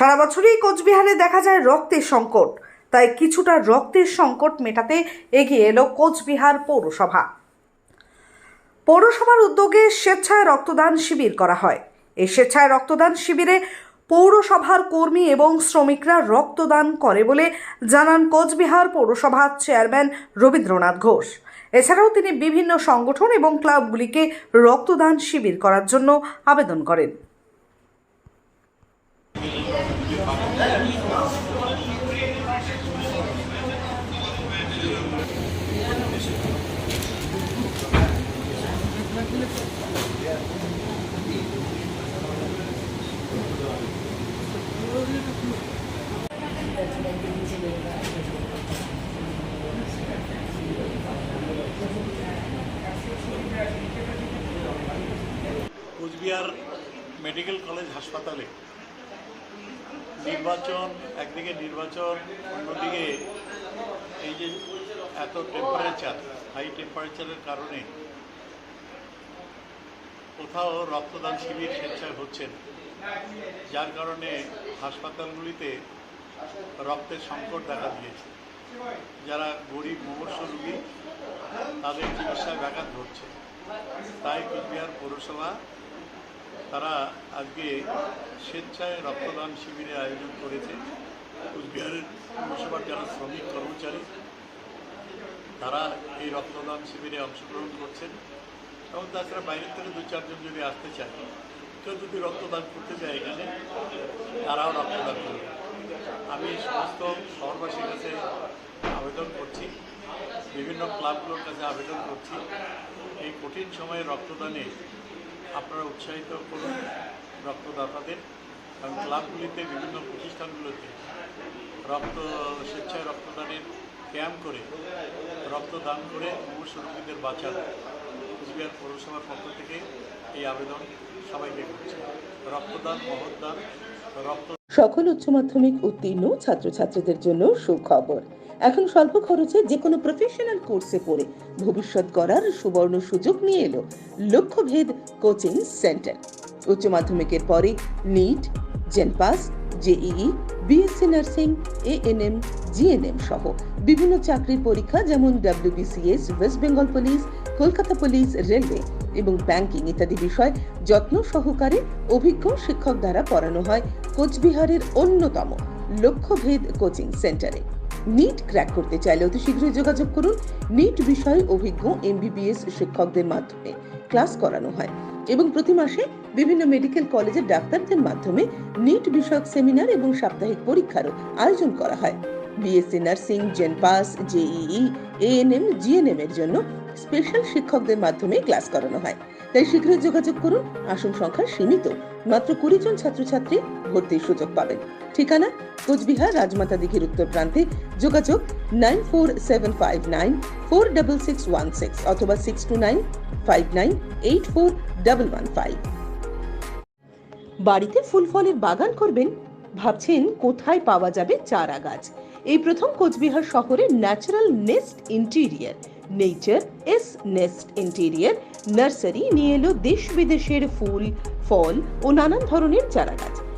সারা বছরই কোচবিহারে দেখা যায় রক্তের সংকট। তাই কিছুটা রক্তের সংকট মেটাতে এগিয়ে এলো কোচবিহার পৌরসভা। পৌরসভার উদ্যোগে স্বেচ্ছায় রক্তদান শিবির করা হয়। এই স্বেচ্ছায় রক্তদান শিবিরে পৌরসভার কর্মী এবং শ্রমিকরা রক্তদান করে বলে জানান কোচবিহার পৌরসভার চেয়ারম্যান রবীন্দ্রনাথ ঘোষ। এছাড়াও তিনি বিভিন্ন সংগঠন এবং ক্লাবগুলিকে রক্তদান শিবির করার জন্য আবেদন করেন। কোচবিহার মেডিকেল কলেজ হাসপাতালে নির্বাচন, একদিকে নির্বাচন, অন্যদিকে এই যে এত টেম্পারেচার হাই টেম্পারেচারের কারণে কোথাও রক্তদান শিবির স্বেচ্ছায় হচ্ছে যার কারণে হাসপাতালগুলিতে রক্তের সংকট দেখা দিয়েছে। যারা গরিব, মুমূর্ষ রোগী, তাদের চিকিৎসায় ব্যাঘাত ঘটছে। তাই কোচবিহার পৌরসভা তারা আজকে স্বেচ্ছায় রক্তদান শিবিরের আয়োজন করেছে। কুচবিহারের পৌরসভার যারা শ্রমিক কর্মচারী, তারা এই রক্তদান শিবিরে অংশগ্রহণ করছেন। এবং তাছাড়া বাইরের থেকে দু চারজন যদি আসতে চায়, কেউ যদি রক্তদান করতে চায় এখানে, তারাও রক্তদান করবে। আমি সমস্ত শহরবাসীর কাছে আবেদন করছি, বিভিন্ন ক্লাবগুলোর কাছে আবেদন করছি। এই কঠিন সময়ে রক্তদানে আপনারা উৎসাহিত করুন রক্তদাতাদের, কারণ ক্লাবগুলিতে বিভিন্ন প্রতিষ্ঠানগুলোতে রক্ত স্বেচ্ছায় রক্তদানের ক্যাম্প করে রক্তদান করে মুমূর্ষ রোগীদের বাঁচান। কুচবিহার পৌরসভার পক্ষ থেকে এই আবেদন সবাইকে করছে। রক্তদান, মহৎদান, রক্ত সকল উচ্চ মাধ্যমিক উত্তীর্ণ ছাত্রছাত্রীদের জন্য সুখবর। এখন স্বল্প খরচে যে কোনো প্রফেশনাল কোর্সে পড়ে ভবিষ্যৎ করার সুবর্ণ সুযোগ নিয়ে এলো। লক্ষ্যভেদ কোচিং সেন্টার উচ্চ মাধ্যমিকের পরে NEET জেনপাস JEE BSc nursing ANM GNM সহ বিভিন্ন চাকরির পরীক্ষা যেমন WBCS West Bengal police Kolkata police railway এবং ব্যাংকিং ইত্যাদি বিষয় যত্ন সহকারে অভিজ্ঞ শিক্ষক দ্বারা পড়ানো হয় কোচবিহারের অন্যতম লক্ষ্যভেদ কোচিং সেন্টারে নিট ক্র্যাক করতে চাইলে অতি শীঘ্রই যোগাযোগ করুন। নিট বিষয়ে অভিজ্ঞ এমবিবিএস শিক্ষকদের মাধ্যমে ক্লাস করানো হয় এবং প্রতি মাসে বিভিন্ন মেডিকেল কলেজের ডাক্তারদের মাধ্যমে নিট বিষয়ক সেমিনার এবং সাপ্তাহিক পরীক্ষারও আয়োজন করা হয়। বিএসসি নার্সিং জেনপাস জেইই এএনএম জিএনএম এর জন্য স্পেশাল শিক্ষকদের মাধ্যমে ক্লাস করানো হয়। তাই শীঘ্রই যোগাযোগ করুন, আসন সংখ্যা সীমিত, মাত্র কুড়ি জন ছাত্রছাত্রী ভর্তির সুযোগ পাবেন। ঠিকানা, কোচবিহার, রাজমাতা দিঘির উত্তর প্রান্তে, যোগাযোগ nine four seven five nine four double six one six অথবা six two nine five nine eight four double one five বাড়িতে ফুল ফলের বাগান করবেন, ভাবছেন কোথায় পাওয়া যাবে চারা গাছ এই প্রথম কোচবিহার শহরে natural nest interior nature's nest interior nursery নিয়ে এলো দেশ বিদেশের ফুল, ফল ও নানান ধরনের চারা গাছ